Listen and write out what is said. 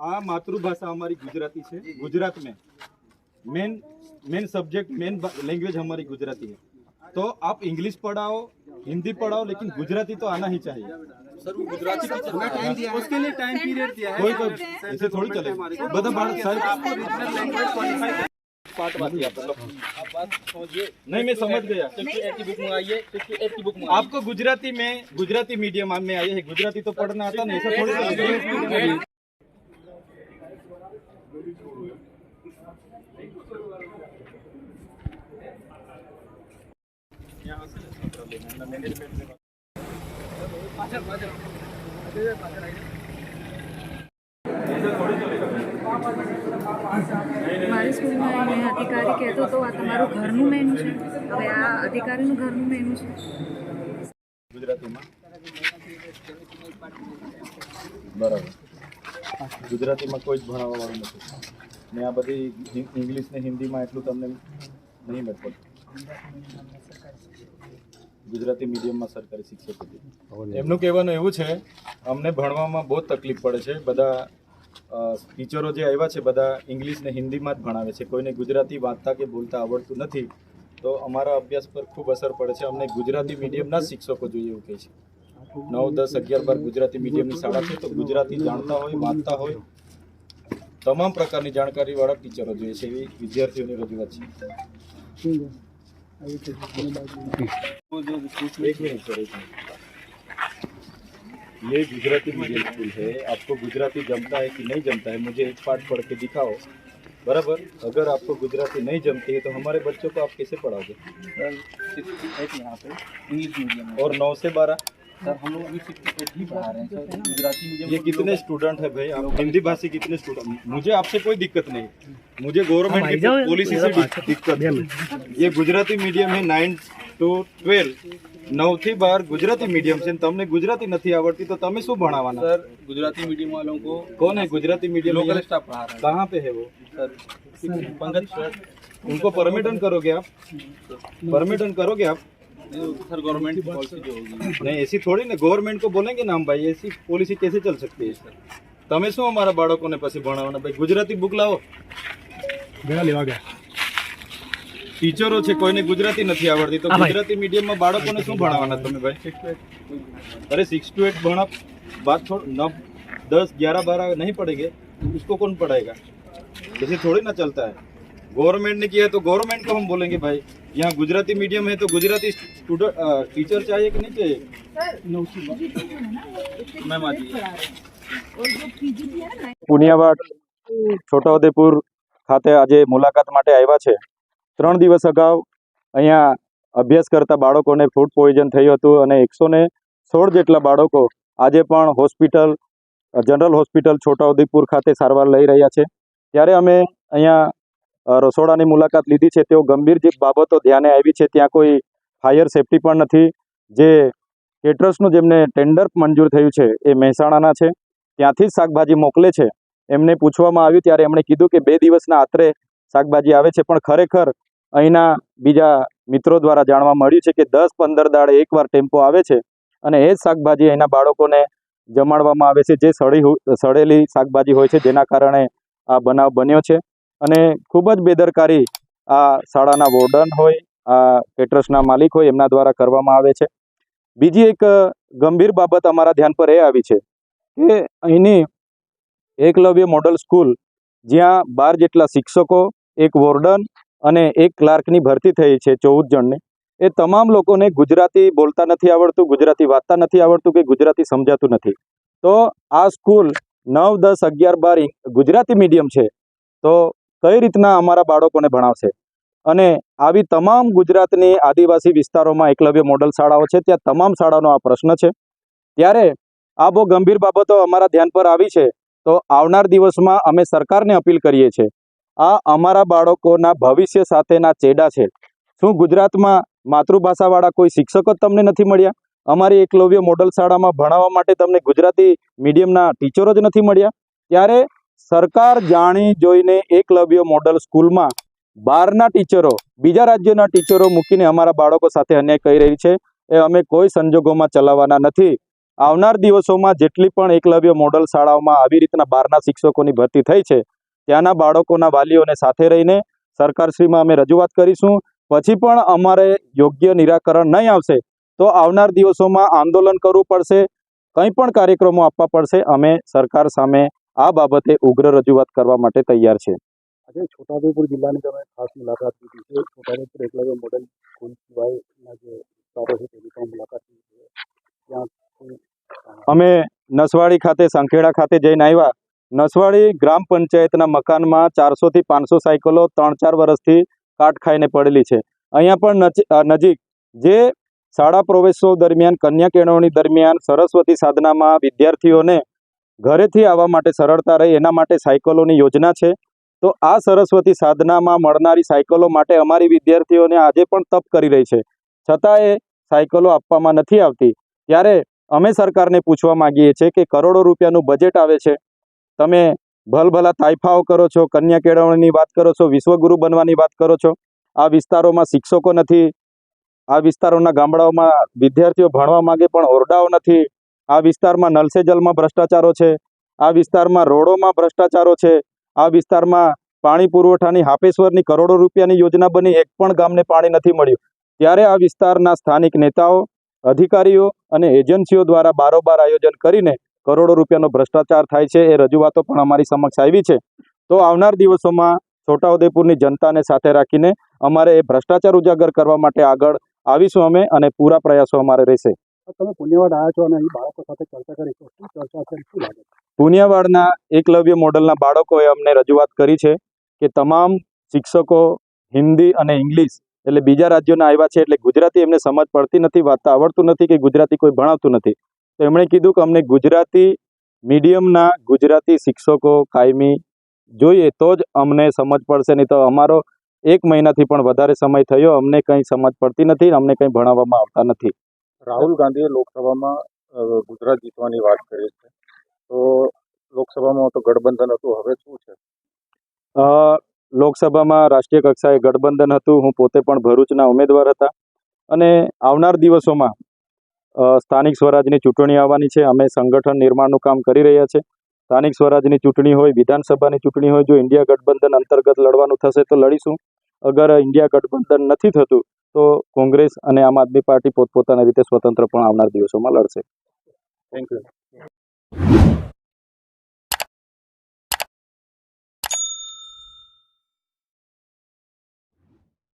આ માતૃભાષા हमारी गुजराती છે गुजरात में main main subject main language हमारी गुजराती है तो आप इंग्लिश पढ़ाओ हिंदी पढ़ाओ लेकिन गुजराती तो आना ही चाहिए उसके लिए टाइम पीरियड दिया है कोई कोई ऐसे थोड़ी चले બધા બાળક સાહેબ पाठ बाकी आप लोग नहीं मैं समझ गया आपको गुजराती में गुजराती मीडियम में आए हैं गुजराती तो पढ़ना आता नहीं ऐसा थोड़ी મારી સ્કૂલમાં મેં અધિકારી કહેતો હતો, આ તમારું ઘરનું મેનુ છે. હવે આ અધિકારીનું ઘરનું મેનુ છે. ગુજરાતીમાં? બરાબર. ગુજરાતીમાં કોઈ જ ભણાવવા વાળું નથી. ને આ બધી ઇંગ્લિશ ને હિન્દીમાં એટલું તમને નહીં મળતું ગુજરાતી મીડિયમમાં સરકારી શિક્ષકો હતી એમનું કહેવાનું એવું છે અમને ભણવામાં બહુ જ તકલીફ પડે છે. બધા ટીચરો જે આવ્યા છે બધા ઇંગ્લિશ ને હિન્દીમાં જ ભણાવે છે. કોઈને ગુજરાતી વાંચતા કે બોલતા આવડતું નથી તો અમારા અભ્યાસ પર ખૂબ અસર પડે છે. અમને ગુજરાતી મીડિયમના શિક્ષકો જોઈએ એવું કહે છે. નવ દસ અગિયાર બાર ગુજરાતી મીડિયમની શાળા છે તો ગુજરાતી જાણતા હોય વાંચતા હોય તમામ પ્રકારની જાણકારીવાળા ટીચરો જોઈએ છે. એવી વિદ્યાર્થીઓની રજૂઆત છે. ये गुजराती मीडियम स्कूल है। आपको गुजराती जमता है कि नहीं जमता है मुझे एक पार्ट पढ़ के दिखाओ। बराबर? अगर आपको गुजराती नहीं जमती है तो हमारे बच्चों को आप कैसे पढ़ाओगे? यहाँ पे इंग्लिश मीडियम और नौ से बारह? सर हम लोग अभी सिक्सटी एट ही पढ़ा रहे हैं सर गुजराती मीडियम ये कितने स्टूडेंट है भाई आप हिंदी भाषी कितने स्टूडेंट मुझे आपसे कोई दिक्कत नहीं मुझे गवर्नमेंट की पॉलिसी से दिक- दिक्कत है ये गुजराती मीडियम है नाइन ટુ ટ્વેલ્વ નવ થી બાર ગુજરાતી મીડિયમ છે ને તમને ગુજરાતી નથી આવડતી તો તમે શું ભણાવવાના सर गुजराती मीडियम वालों को कौन है गुजराती मीडियम लोकल स्टाफ पढ़ा रहा कहाँ पे है वो है सर पंकज सर उनको परमिटन करोगे आप परमिटन करोगे आप सर गवर्नमेंट की पॉलिसी जो होगी नहीं ऐसी थोड़ी ना गवर्नमेंट को बोलेंगे ना हम भाई ऐसी पॉलिसी कैसे चल सकती है सर તમે શું અમારા બાળકોને પછી ભણાવવાના ભાઈ ગુજરાતી બુક લાવો ટીચરો છે કોઈને ગુજરાતી નથી આવડતી તો ગુજરાતી મીડિયમમાં બાળકોને શું ભણાવવાના તમે ભાઈ अरे सिक्स टू एट भरना बात छोड़ नौ दस ग्यारह बारह नहीं पढ़ेंगे उसको कौन पढ़ाएगा जैसे थोड़ी ना चलता है गवर्नमेंट ने किया है तो गवर्नमेंट को हम बोलेंगे भाई यहाँ गुजराती मीडियम है तो गुजराती स्टूडेंट टीचर चाहिए कि नहीं चाहिए मैम आ जाइए પુનિયાવાડ છોટાઉદેપુર ખાતે આજે મુલાકાત માટે આવ્યા છે ત્રણ દિવસ અગાઉ અહીંયા અભ્યાસ કરતા બાળકોને ફૂડ પોઈઝન થયું હતું અને એકસો ને સોળ જેટલા બાળકો આજે પણ હોસ્પિટલ જનરલ હોસ્પિટલ છોટાઉદેપુર ખાતે સારવાર લઈ રહ્યા છે ત્યારે અમે અહીંયા અ, રસોડાની મુલાકાત લીધી છે. તેઓ ગંભીર જે બાબતો ધ્યાને આવી છે, ત્યાં કોઈ ફાયર સેફટી પણ નથી. જે કેટરર્સનું જેમને ટેન્ડર મંજૂર થયું છે, એ મહેસાણાના છે. ત્યાંથી જ શાકભાજી મોકલે છે. એમને પૂછવામાં આવ્યું ત્યારે એમણે કીધું કે બે દિવસના આત્રે શાકભાજી આવે છે, પણ ખરેખર અહીંના બીજા મિત્રો દ્વારા જાણવા મળ્યું છે કે દસ પંદર દાડે એકવાર ટેમ્પો આવે છે અને એ જ શાકભાજી અહીંના બાળકોને જમાડવામાં આવે છે. જે હો- સડેલી શાકભાજી હોય છે, જેના કારણે આ બનાવ બન્યો છે. અને ખૂબ જ બેદરકારી આ શાળાના વોર્ડન હોય, આ કેટરસના માલિક હોય, એમના દ્વારા કરવામાં આવે છે. બીજી એક ગંભીર બાબત અમારા ધ્યાન પર એ આવી છે કે અહીંની એકલવ્ય મોડલ સ્કૂલ જ્યાં બાર જેટલા શિક્ષકો, એક વોર્ડન અને એક ક્લાર્કની ભરતી થઈ છે ચૌદ જણની, એ તમામ લોકોને ગુજરાતી બોલતા નથી આવડતું, ગુજરાતી વાંચતા નથી આવડતું કે ગુજરાતી સમજાતું નથી. તો આ સ્કૂલ નવ દસ અગિયાર બાર ગુજરાતી મીડિયમ છે, તો કઈ રીતના અમારા બાળકોને ભણાવશે? અને આવી તમામ ગુજરાતની આદિવાસી વિસ્તારોમાં એકલવ્ય મોડલ શાળાઓ છે, ત્યાં તમામ શાળાનો આ પ્રશ્ન છે. ત્યારે આ બહુ ગંભીર બાબતો અમારા ધ્યાન પર આવી છે, તો આવનાર દિવસમાં અમે સરકારને અપીલ કરીએ છીએ, આ અમારા બાળકોના ભવિષ્ય સાથેના ચેડા છે. શું ગુજરાતમાં માતૃભાષાવાળા કોઈ શિક્ષક જ તમને નથી મળ્યા? અમારી એકલવ્ય મોડલ શાળામાં ભણાવવા માટે તમને ગુજરાતી મીડિયમના ટીચરો જ નથી મળ્યા? ત્યારે સરકાર જાણી જોઈને એકલવ્ય મોડલ સ્કૂલમાં બહારના ટીચરો, બીજા રાજ્યના ટીચરો મૂકીને અમારા બાળકો સાથે અન્યાય કરી રહી છે. એ અમે કોઈ સંજોગોમાં ચલાવવાના નથી. આવનાર દિવસોમાં જેટલી પણ એકલવ્ય મોડલ શાળાઓમાં આવી રીતના બહારના શિક્ષકોની ભરતી થઈ છે, ત્યાંના બાળકોના વાલીઓને સાથે રહીને સરકારશ્રીમાં અમે રજૂઆત કરીશું. પછી પણ અમારે યોગ્ય નિરાકરણ નહીં આવશે, તો આવનાર દિવસોમાં આંદોલન કરવું પડશે. કંઈ પણ કાર્યક્રમો આપવા પડશે, અમે સરકાર સામે આ બાબતે ઉગ્ર રજૂઆત કરવા માટે તૈયાર છે. આજે છોટાઉદેપુર જિલ્લાની તમે ખાસ મુલાકાત લીધી છે. છોટાઉદેપુર એકલવ્ય મોડલ સ્કૂલ સિવાયના જે વિસ્તારો છે તેની પણ મુલાકાત લીધી છે. ત્યાં અમે નસવાડી ખાતે સંખેડા ખાતે જઈને આવ્યા. નસવાડી ગ્રામ પંચાયતના મકાનમાં ચારસોથી પાંચસો સાયકલો ત્રણ ચાર વર્ષથી કાટ ખાઈને પડેલી છે. અહીંયા પણ નજી- નજીક જે શાળા પ્રવેશો દરમિયાન કન્યા કેળવણી દરમિયાન સરસ્વતી સાધનામાં વિદ્યાર્થીઓને ઘરેથી આવવા માટે સરળતા રહે, એના માટે સાયકલોની યોજના છે. તો આ સરસ્વતી સાધનામાં મળનારી સાયકલો માટે અમારી વિદ્યાર્થીઓને આજે પણ તપ કરી રહી છે. છતાં એ સાયકલો આપવામાં નથી આવતી. ત્યારે અમે સરકારને પૂછવા માંગીએ છીએ કે કરોડો રૂપિયાનું બજેટ આવે છે. તમે ભલભલા તાઇફાઓ કરો છો, કન્યા કેળવણીની વાત કરો છો, વિશ્વગુરુ બનવાની વાત કરો છો. આ વિસ્તારોમાં શિક્ષકો નથી. આ વિસ્તારોના ગામડાઓમાં વિદ્યાર્થીઓ ભણવા માંગે પણ ઓરડાઓ નથી. આ વિસ્તારમાં નલસેજલમાં જલમાં ભ્રષ્ટાચારો છે. આ વિસ્તારમાં રોડોમાં ભ્રષ્ટાચારો છે. આ વિસ્તારમાં પાણી પુરવઠાની હાપેશ્વરની કરોડો રૂપિયાની યોજના બની, એક પણ ગામને પાણી નથી મળ્યું. ત્યારે આ વિસ્તારના સ્થાનિક નેતાઓ, અધિકારીઓ અને એજન્સીઓ દ્વારા બારોબાર આયોજન કરીને કરોડો રૂપિયાનો ભ્રષ્ટાચાર થાય છે એ રજૂઆતો પણ અમારી સમક્ષ આવી છે. તો આવનાર દિવસોમાં છોટાઉદેપુરની જનતાને સાથે રાખીને અમારે એ ભ્રષ્ટાચાર ઉજાગર કરવા માટે આગળ આવીશું અમે અને પૂરા પ્રયાસો અમારે રહેશે. તમે પુણ્યવાડ આવ્યા છો અને અહીં બાળકો સાથે ચર્ચા કરી તો શું ચર્ચા છે શું લાગે પુણ્યવાડના એકલવ્ય મોડલના બાળકોએ અમને રજૂઆત કરી છે કે તમામ શિક્ષકો હિન્દી અને ઇંગ્લિશ એટલે બીજા રાજ્યોના આવ્યા છે એટલે ગુજરાતી એમને સમજ પડતી નથી વાંચતા આવડતું નથી કે ગુજરાતી કોઈ ભણાવતું નથી. તો એમણે કીધું કે અમને ગુજરાતી મીડિયમના ગુજરાતી શિક્ષકો કાયમી જોઈએ તો જ અમને સમજ પડશે, નહીં તો અમારો એક મહિનાથી પણ વધારે સમય થયો, અમને કંઈ સમજ પડતી નથી અમને કંઈ ભણાવવામાં આવતા નથી. રાહુલ ગાંધીએ લોકસભામાં ગુજરાત જીતવાની વાત કરી છે. તો લોકસભામાં તો ગઠબંધન હતું, હવે શું છે? લોકસભામાં રાષ્ટ્રીય કક્ષાએ ગઠબંધન હતું, હું પોતે પણ ભરૂચના ઉમેદવાર હતા. અને આવનાર દિવસોમાં સ્થાનિક સ્વરાજની ચૂંટણી આવવાની છે. અમે સંગઠન નિર્માણનું કામ કરી રહ્યા છે. સ્થાનિક સ્વરાજની ચૂંટણી હોય, વિધાનસભાની ચૂંટણી હોય, જો ઇન્ડિયા ગઠબંધન અંતર્ગત લડવાનું થશે તો લડીશું. અગર ઇન્ડિયા ગઠબંધન નથી થતું તો કોંગ્રેસ અને આમ આદમી પાર્ટી પોતપોતાની રીતે સ્વતંત્ર પણ આવનાર દિવસોમાં લડશે. Thank you